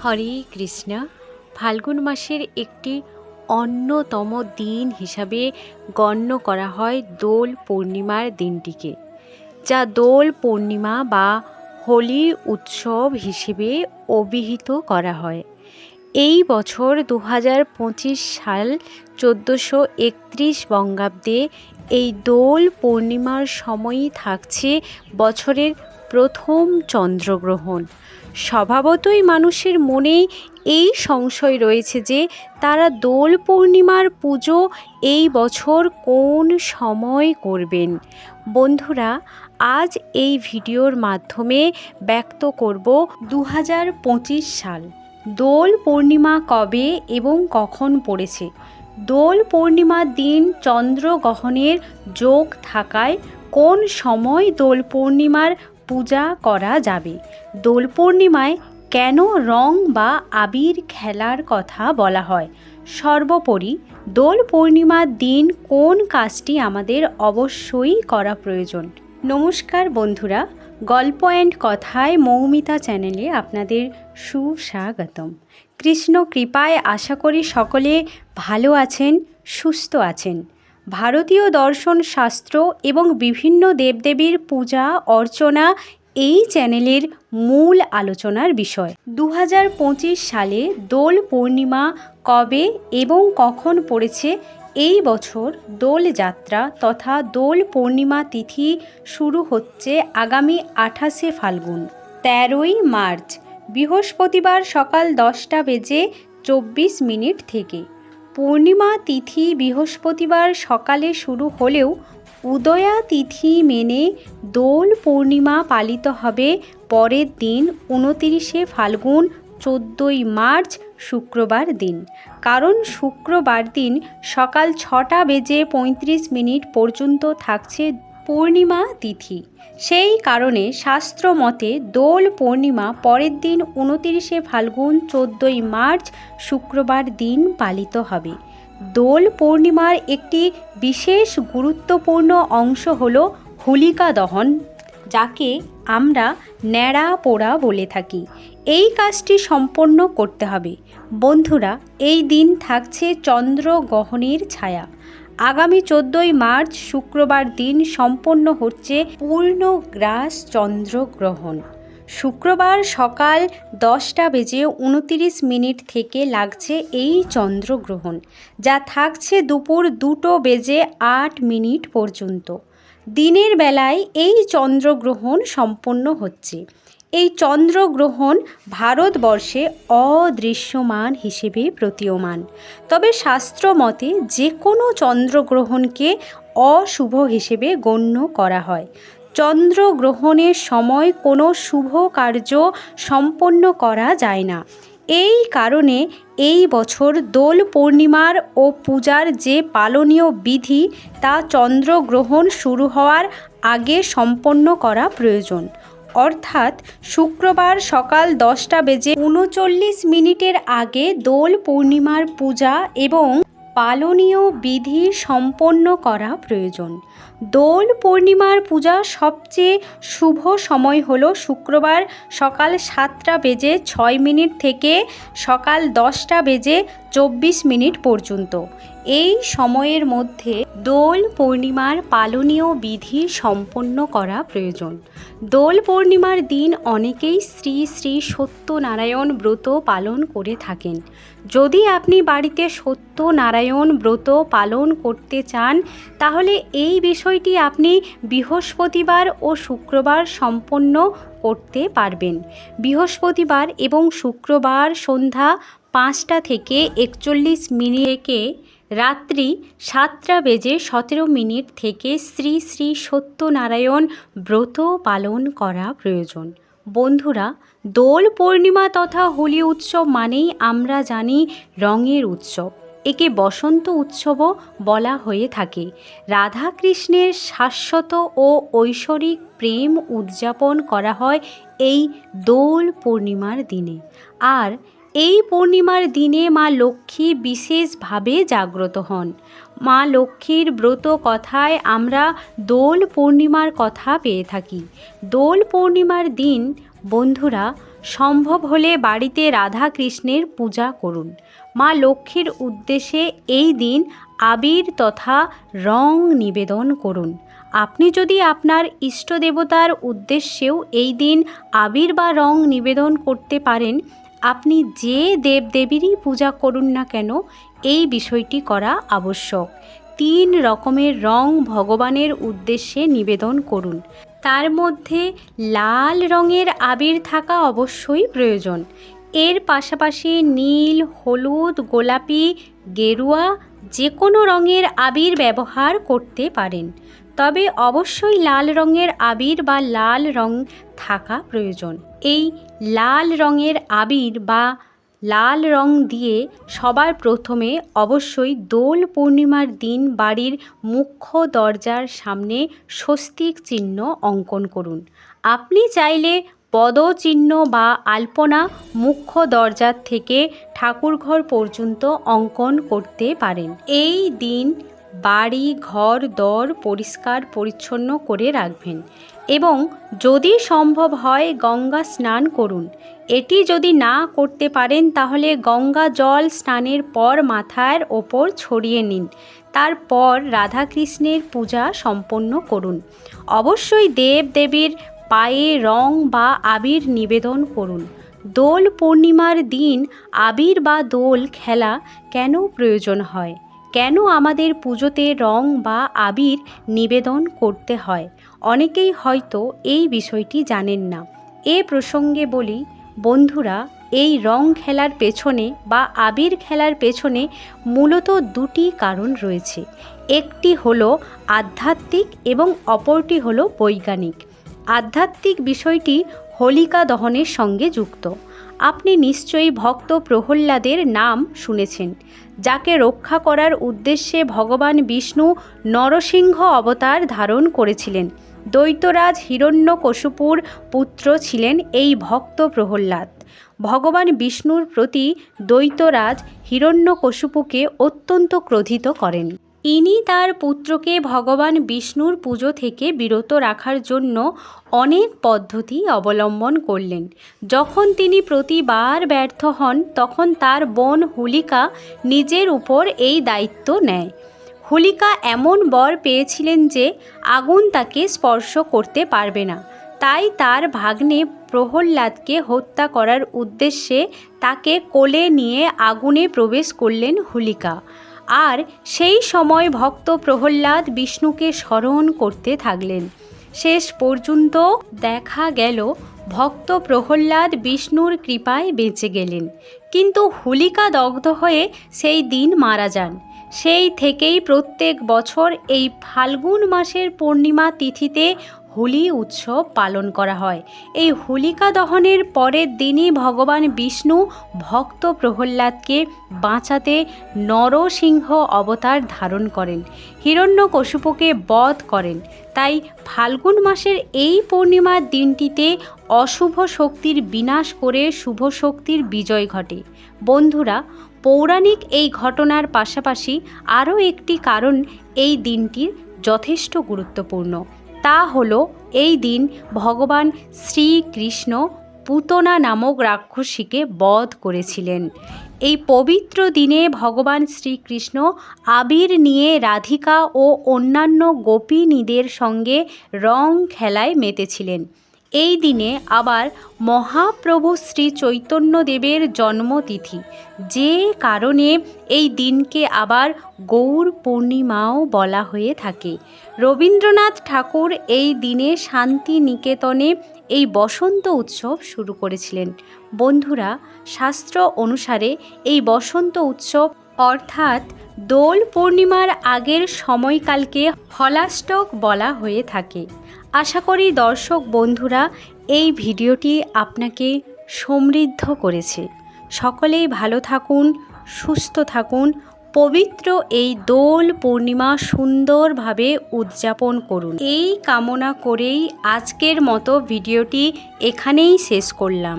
হরে কৃষ্ণ। ফাল্গুন মাসের একটি অন্যতম দিন হিসাবে গণ্য করা হয় দোল পূর্ণিমার দিনটিকে, যা দোল পূর্ণিমা বা হোলি উৎসব হিসেবে অভিহিত করা হয়। এই বছর দু হাজার পঁচিশ সাল চোদ্দোশো একত্রিশ বঙ্গাব্দে এই দোল পূর্ণিমার সময়ই থাকছে বছরের প্রথম চন্দ্রগ্রহণ। স্বভাবতই মানুষের মনেই এই সংশয় রয়েছে যে তারা দোল পূর্ণিমার পুজো এই বছর কোন সময় করবেন। বন্ধুরা, আজ এই ভিডিওর মাধ্যমে ব্যক্ত করব দু হাজার পঁচিশ সাল। দোল পূর্ণিমা কবে এবং কখন পড়েছে? দোল পূর্ণিমার দিন চন্দ্রগ্রহণের যোগ থাকায় কোন সময় দোল পূর্ণিমার পূজা করা যাবে। দোল পূর্ণিমায় কেন রং বা আবির খেলার কথা বলা হয়? সর্বোপরি দোল পূর্ণিমার দিন কোন কাজটি আমাদের অবশ্যই করা প্রয়োজন? নমস্কার বন্ধুরা, গল্প অ্যান্ড কথায় মৌমিতা চ্যানেলে আপনাদের সুস্বাগতম। কৃষ্ণ কৃপায় আশা করি সকলে ভালো আছেন, সুস্থ আছেন। ভারতীয় দর্শন শাস্ত্র এবং বিভিন্ন দেবদেবীর পূজা, অর্চনা এই চ্যানেলের মূল আলোচনার বিষয়। দু হাজার পঁচিশ সালে দোল পূর্ণিমা কবে এবং কখন পড়েছে এই বছর দোল যাত্রা তথা দোল পূর্ণিমা তিথি শুরু হচ্ছে আগামী আঠাশে ফাল্গুন, তেরোই মার্চ, বৃহস্পতিবার সকাল দশটা বেজে চব্বিশ মিনিট থেকে। পূর্ণিমা তিথি বৃহস্পতিবার সকালে শুরু হলেও উদয়া তিথি মেনে দোল পূর্ণিমা পালিত হবে পরের দিন উনতিরিশে ফাল্গুন, চোদ্দোই মার্চ, শুক্রবার দিন। কারণ শুক্রবার দিন সকাল ছটা বেজে পঁয়ত্রিশ মিনিট পর্যন্ত থাকছে পূর্ণিমা তিথি। সেই কারণে শাস্ত্র মতে দোল পূর্ণিমা পরের দিন উনতিরিশে ফাল্গুন চোদ্দোই মার্চ শুক্রবার দিন পালিত হবে। দোল পূর্ণিমার একটি বিশেষ গুরুত্বপূর্ণ অংশ হল হোলিকা দহন, যাকে আমরা ন্যাড়া পোড়া বলে থাকি। এই কাজটি সম্পন্ন করতে হবে। বন্ধুরা, এই দিন থাকছে চন্দ্রগ্রহণের ছায়া। আগামী চোদ্দই মার্চ শুক্রবার দিন সম্পন্ন হচ্ছে পূর্ণ গ্রাস চন্দ্রগ্রহণ। শুক্রবার সকাল দশটা বেজে উনতিরিশ মিনিট থেকে লাগছে এই চন্দ্রগ্রহণ, যা থাকছে দুপুর দুটো বেজে আট মিনিট পর্যন্ত। দিনের বেলায় এই চন্দ্রগ্রহণ সম্পন্ন হচ্ছে। এই চন্দ্রগ্রহণ ভারতবর্ষে অদৃশ্যমান হিসেবে প্রতীয়মান। তবে শাস্ত্র মতে যে কোনো চন্দ্রগ্রহণকে অশুভ হিসেবে গণ্য করা হয়। চন্দ্রগ্রহণের সময় কোনো শুভ কার্য সম্পন্ন করা যায় না। এই কারণে এই বছর দোল পূর্ণিমার ও পূজার যে পালনীয় বিধি, তা চন্দ্রগ্রহণ শুরু হওয়ার আগে সম্পন্ন করা প্রয়োজন। অর্থাৎ শুক্রবার সকাল দশটা বেজে উনচল্লিশ মিনিটের আগে দোল পূর্ণিমার পূজা এবং পালনীয় বিধি সম্পন্ন করা প্রয়োজন। দোল পূর্ণিমার পূজা সবচেয়ে শুভ সময় হল শুক্রবার সকাল সাতটা বেজে ছয় মিনিট থেকে সকাল দশটা বেজে চব্বিশ মিনিট পর্যন্ত। এই সময়ের মধ্যে দোল পূর্ণিমার পালনীয় বিধি সম্পন্ন করা প্রয়োজন। দোল পূর্ণিমার দিন অনেকেই শ্রী শ্রী সত্যনারায়ণ ব্রত পালন করে থাকেন। যদি আপনি বাড়িতে সত্যনারায়ণ ব্রত পালন করতে চান, তাহলে এই বিষয়টি আপনি বৃহস্পতিবার ও শুক্রবার সম্পন্ন করতে পারবেন। বৃহস্পতিবার এবং শুক্রবার সন্ধ্যা পাঁচটা থেকে একচল্লিশ মিনিটকে রাত্রি সাতটা বেজে সতেরো মিনিট থেকে শ্রী শ্রী সত্যনারায়ণ ব্রত পালন করা প্রয়োজন। বন্ধুরা, দোল পূর্ণিমা তথা হোলি উৎসব মানেই আমরা জানি রঙের উৎসব। একে বসন্ত উৎসবও বলা হয়ে থাকে। রাধাকৃষ্ণের শাশ্বত ও ঐশ্বরিক প্রেম উদযাপন করা হয় এই দোল পূর্ণিমার দিনে। আর এই পূর্ণিমার দিনে মা লক্ষ্মী বিশেষভাবে জাগ্রত হন। মা লক্ষ্মীর ব্রত কথায় আমরা দোল পূর্ণিমার কথা পেয়ে থাকি। দোল পূর্ণিমার দিন বন্ধুরা সম্ভব হলে বাড়িতে রাধা কৃষ্ণের পূজা করুন। মা লক্ষ্মীর উদ্দেশ্যে এই দিন আবির তথা রং নিবেদন করুন। আপনি যদি আপনার ইষ্ট দেবতার উদ্দেশ্যেও এই দিন আবির বা রং নিবেদন করতে পারেন, আপনি যে দেবদেবীরই পূজা করুন না কেন, এই বিষয়টি করা আবশ্যক। তিন রকমের রং ভগবানের উদ্দেশ্যে নিবেদন করুন। তার মধ্যে লাল রঙের আবির থাকা অবশ্যই প্রয়োজন। এর পাশাপাশি নীল, হলুদ, গোলাপি, গেরুয়া যে কোনো রঙের আবির ব্যবহার করতে পারেন। তবে অবশ্যই লাল রঙের আবির বা লাল রং থাকা প্রয়োজন। এই লাল রঙের আবির বা লাল রং দিয়ে সবার প্রথমে অবশ্যই দোল পূর্ণিমার দিন বাড়ির মুখ্য দরজার সামনে স্বস্তিক চিহ্ন অঙ্কন করুন। আপনি চাইলে পদচিহ্ন বা আলপনা মুখ্য দরজার থেকে ঠাকুরঘর পর্যন্ত অঙ্কন করতে পারেন। এই দিন বাড়ি, ঘর, দর পরিষ্কার, পরিচ্ছন্ন করে রাখবেন। এবং যদি সম্ভব হয় গঙ্গা স্নান করুন। এটি যদি না করতে পারেন, তাহলে গঙ্গা জল স্নানের পর মাথার ওপর ছড়িয়ে নিন। তারপর রাধাকৃষ্ণের পূজা সম্পন্ন করুন। অবশ্যই দেব দেবীর পায়ে রং বা আবির নিবেদন করুন। দোল পূর্ণিমার দিন আবির বা দোল খেলা কেন প্রয়োজন হয়? কেন আমাদের পুজোতে রং বা আবির নিবেদন করতে হয়? অনেকেই হয়তো এই বিষয়টি জানেন না। এ প্রসঙ্গে বলি, বন্ধুরা, এই রং খেলার পেছনে বা আবির খেলার পেছনে মূলত দুটি কারণ রয়েছে। একটি হলো আধ্যাত্মিক এবং অপরটি হলো বৈজ্ঞানিক। আধ্যাত্মিক বিষয়টি হোলিকা দহনের সঙ্গে যুক্ত। আপনি নিশ্চয়ই ভক্ত প্রহ্লাদের নাম শুনেছেন, যাকে রক্ষা করার উদ্দেশ্যে ভগবান বিষ্ণু নরসিংহ অবতার ধারণ করেছিলেন। দৈত্যরাজ হিরণ্যকশুপুর পুত্র ছিলেন এই ভক্ত প্রহ্লাদ। ভগবান বিষ্ণুর প্রতি দৈত্যরাজ হিরণ্যকশুপুকে অত্যন্ত ক্রোধিত করেন। ইনি তার পুত্রকে ভগবান বিষ্ণুর পুজো থেকে বিরত রাখার জন্য অনেক পদ্ধতি অবলম্বন করলেন। যখন তিনি প্রতিবার ব্যর্থ হন, তখন তার বোন হুলিকা নিজের উপর এই দায়িত্ব নেয়। হোলিকা এমন বর পেয়েছিলেন যে আগুন তাকে স্পর্শ করতে পারবে না। তাই তার ভাগ্নে প্রহ্লাদকে হত্যা করার উদ্দেশ্যে তাকে কোলে নিয়ে আগুনে প্রবেশ করলেন হোলিকা। আর সেই সময় ভক্ত প্রহ্লাদ বিষ্ণুকে স্মরণ করতে থাকলেন। শেষ পর্যন্ত দেখা গেল, ভক্ত প্রহ্লাদ বিষ্ণুর কৃপায় বেঁচে গেলেন। কিন্তু হোলিকা দগ্ধ হয়ে সেই দিন মারা যান। সেই থেকেই প্রত্যেক বছর এই ফাল্গুন মাসের পূর্ণিমা তিথিতে হোলি উৎসব পালন করা হয়। এই হোলিকা দহনের পরের দিনই ভগবান বিষ্ণু ভক্ত প্রহ্লাদকে বাঁচাতে নরসিংহ অবতার ধারণ করেন। হিরণ্যকশুপুকে বধ করেন। তাই ফাল্গুন মাসের এই পূর্ণিমার দিনটিতে অশুভ শক্তির বিনাশ করে শুভ শক্তির বিজয় ঘটে। বন্ধুরা, পৌরাণিক এই ঘটনার পাশাপাশি আরও একটি কারণ এই দিনটির যথেষ্ট গুরুত্বপূর্ণ। তা হল এই দিন ভগবান শ্রীকৃষ্ণ পুতনা নামক রাক্ষসীকে বধ করেছিলেন। এই পবিত্র দিনে ভগবান শ্রীকৃষ্ণ আবির নিয়ে রাধিকা ও অন্যান্য গোপিনীদের সঙ্গে রং খেলায় মেতেছিলেন। এই দিনে আবার মহাপ্রভু শ্রী চৈতন্যদেবের জন্মতিথি। যে কারণে এই দিনকে আবার গৌর পূর্ণিমাও বলা হয়ে থাকে। রবীন্দ্রনাথ ঠাকুর এই দিনে শান্তি নিকেতনে এই বসন্ত উৎসব শুরু করেছিলেন। বন্ধুরা, শাস্ত্র অনুসারে এই বসন্ত উৎসব অর্থাৎ দোল পূর্ণিমার আগের সময়কালকে হলাস্টক বলা হয়ে থাকে। আশা করি দর্শক বন্ধুরা, এই ভিডিওটি আপনাকে সমৃদ্ধ করেছে। সকলেই ভালো থাকুন, সুস্থ থাকুন, পবিত্র এই দোল পূর্ণিমা সুন্দরভাবে উদযাপন করুন। এই কামনা করেই আজকের মতো ভিডিওটি এখানেই শেষ করলাম।